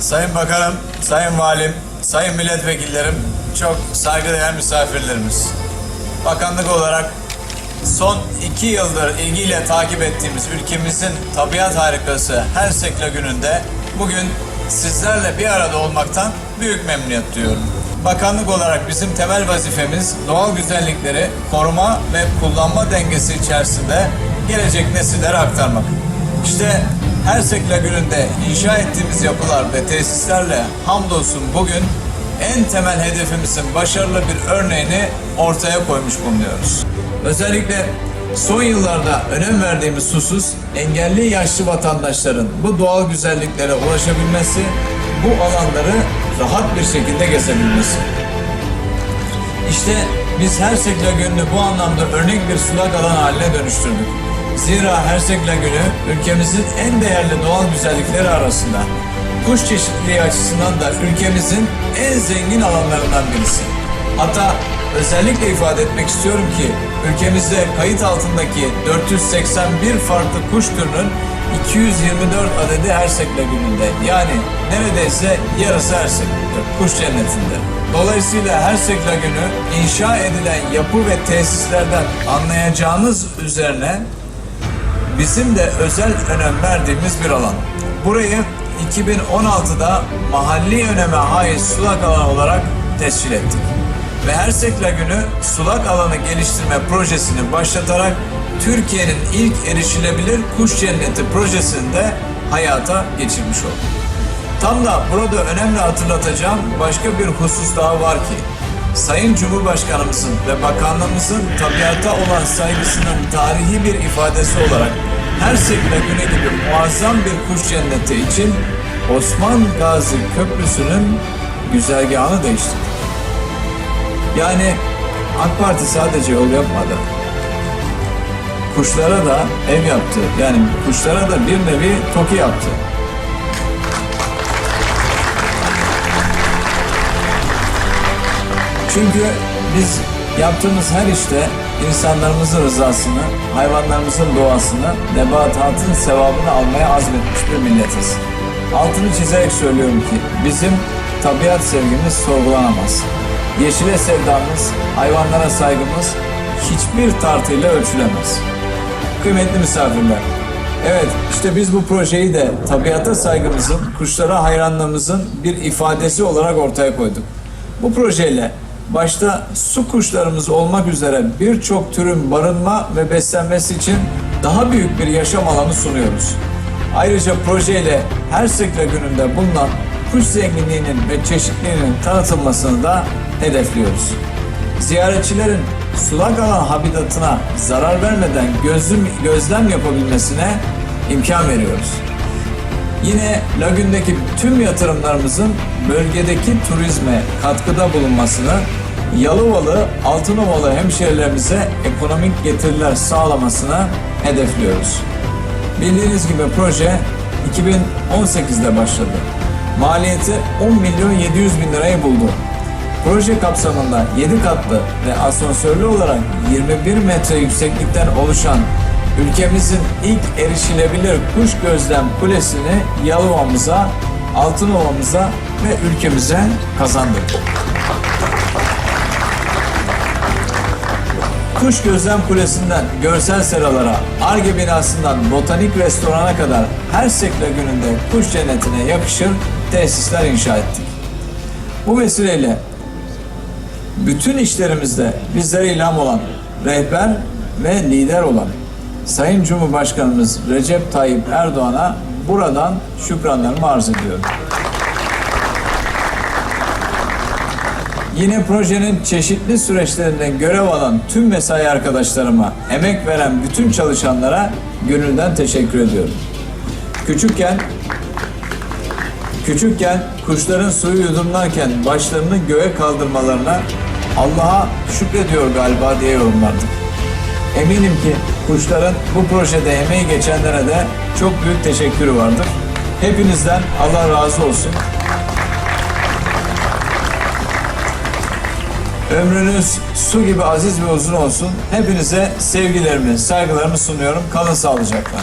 Sayın Bakanım, Sayın Valim, Sayın Milletvekillerim, çok saygıdeğer misafirlerimiz. Bakanlık olarak son iki yıldır ilgiyle takip ettiğimiz ülkemizin tabiat harikası Hersekla gününde bugün sizlerle bir arada olmaktan büyük memnuniyet duyuyorum. Bakanlık olarak bizim temel vazifemiz doğal güzellikleri koruma ve kullanma dengesi içerisinde gelecek nesillere aktarmak. İşte Hersekla Gölü'nde inşa ettiğimiz yapılar ve tesislerle hamdolsun bugün en temel hedefimizin başarılı bir örneğini ortaya koymuş bulunuyoruz. Özellikle son yıllarda önem verdiğimiz husus engelli yaşlı vatandaşların bu doğal güzelliklere ulaşabilmesi, bu alanları rahat bir şekilde gezebilmesi. İşte biz Hersekla Gölü'nü bu anlamda örnek bir sulak alan haline dönüştürdük. Zira Hersekla Gölü ülkemizin en değerli doğal güzellikleri arasında. Kuş çeşitliliği açısından da ülkemizin en zengin alanlarından birisi. Hatta özellikle ifade etmek istiyorum ki ülkemizde kayıt altındaki 481 farklı kuş türünün 224 adedi Hersekla Gölü'nde. Yani neredeyse yarısı Hersek, kuş cennetinde. Dolayısıyla Hersekla Gölü inşa edilen yapı ve tesislerden anlayacağınız üzerine bizim de özel önem verdiğimiz bir alan. Burayı 2016'da mahalli öneme haiz sulak alan olarak tescil ettik. Ve Hersekla Günü sulak alanı geliştirme projesini başlatarak Türkiye'nin ilk erişilebilir kuş cenneti projesini de hayata geçirmiş olduk. Tam da burada önemli hatırlatacağım başka bir husus daha var ki Sayın Cumhurbaşkanımızın ve bakanlığımızın tabiata olan saygısının tarihi bir ifadesi olarak her sekme günü gibi muazzam bir kuş cenneti için Osman Gazi Köprüsü'nün güzergahını değiştirdi. Yani AK Parti sadece yol yapmadı. Kuşlara da ev yaptı. Yani kuşlara da bir nevi toki yaptı. Çünkü biz yaptığımız her işte insanlarımızın rızasını, hayvanlarımızın doğasını, nebatatın sevabını almaya azmetmiş bir milletiz. Altını çizerek söylüyorum ki bizim tabiat sevgimiz sorgulanamaz. Yeşile sevdamız, hayvanlara saygımız hiçbir tartıyla ölçülemez. Kıymetli misafirler, Evet, işte biz bu projeyi de tabiata saygımızın, kuşlara hayranlığımızın bir ifadesi olarak ortaya koyduk. Bu projeyle başta su kuşlarımız olmak üzere birçok türün barınma ve beslenmesi için daha büyük bir yaşam alanı sunuyoruz. Ayrıca projeyle her sekre gününde bulunan kuş zenginliğinin ve çeşitliliğinin tanıtılmasını da hedefliyoruz. Ziyaretçilerin sulak alan habitatına zarar vermeden gözlem, gözlem yapabilmesine imkan veriyoruz. Yine lagündeki tüm yatırımlarımızın bölgedeki turizme katkıda bulunmasını, Yalıvalı, Altınovalı hemşehrilerimize ekonomik getiriler sağlamasına hedefliyoruz. Bildiğiniz gibi proje 2018'de başladı. Maliyeti 10 milyon 700 bin lirayı buldu. Proje kapsamında 7 katlı ve asansörlü olarak 21 metre yükseklikten oluşan ülkemizin ilk erişilebilir kuş gözlem kulesini Yalova'mıza, Altınova'mıza ve ülkemize kazandırdık. Kuş Gözlem Kulesi'nden görsel seralara, Arge binasından botanik restorana kadar her sekre gününde kuş cennetine yakışır tesisler inşa ettik. Bu vesileyle bütün işlerimizde bizlere ilham olan, rehber ve lider olan Sayın Cumhurbaşkanımız Recep Tayyip Erdoğan'a buradan şükranlarımı arz ediyorum. Yine projenin çeşitli süreçlerinde görev alan tüm mesai arkadaşlarıma, emek veren bütün çalışanlara gönülden teşekkür ediyorum. Küçükken Küçükken kuşların suyu yudumlarken başlarını göğe kaldırmalarına Allah'a şükrediyor galiba diye yorumlardık. Eminim ki kuşların bu projede emeği geçenlere de çok büyük teşekkürü vardır. Hepinizden Allah razı olsun. Ömrünüz su gibi aziz ve uzun olsun. Hepinize sevgilerimi, saygılarımı sunuyorum. Kalın sağlıcakla.